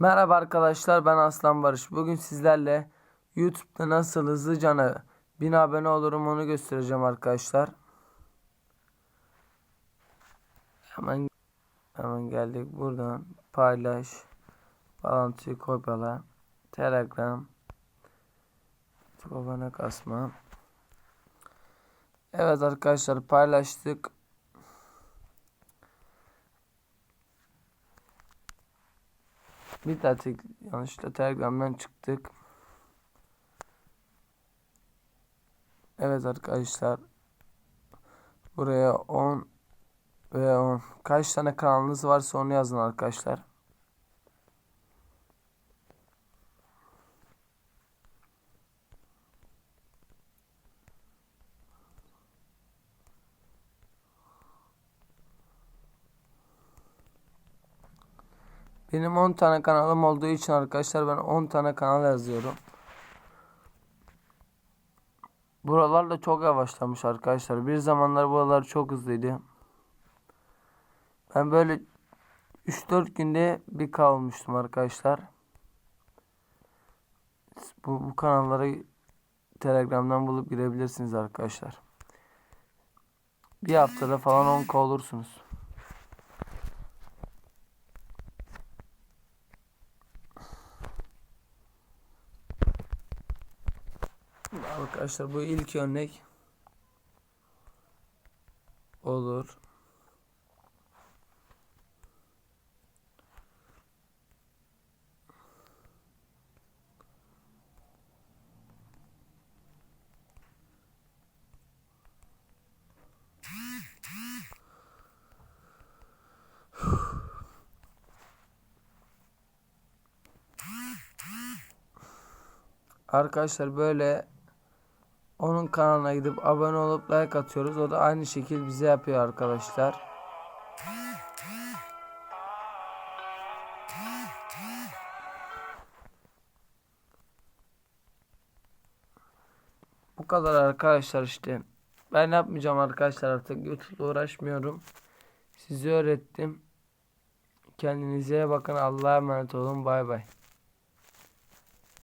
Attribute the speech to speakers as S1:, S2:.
S1: Merhaba arkadaşlar ben Aslan Barış. Bugün sizlerle YouTube'da nasıl hızlıca 1000 abone olurum onu göstereceğim arkadaşlar. Hemen hemen geldik buradan paylaş bağlantıyı kopyala Telegram abone kasma. Evet arkadaşlar paylaştık. Bir daha tek yanlışlıkla Telegram'dan çıktık. Evet arkadaşlar. Buraya 10 ve 10. Kaç tane kanalınız varsa onu yazın arkadaşlar. Benim 10 tane kanalım olduğu için arkadaşlar ben 10 tane kanal yazıyorum. Buralar da çok yavaşlamış arkadaşlar. Bir zamanlar buralar çok hızlıydı. Ben böyle 3-4 günde bir kalmıştım arkadaşlar. Bu, bu kanalları Telegram'dan bulup girebilirsiniz arkadaşlar. Bir haftada falan 10 olursunuz. Arkadaşlar bu ilk örnek olur. Arkadaşlar böyle onun kanalına gidip abone olup like atıyoruz. O da aynı şekil bize yapıyor arkadaşlar. Bu kadar arkadaşlar işte. Ben yapmayacağım arkadaşlar artık YouTube'la uğraşmıyorum. Sizi öğrettim. Kendinize bakın. Allah'a emanet olun. Bay bay.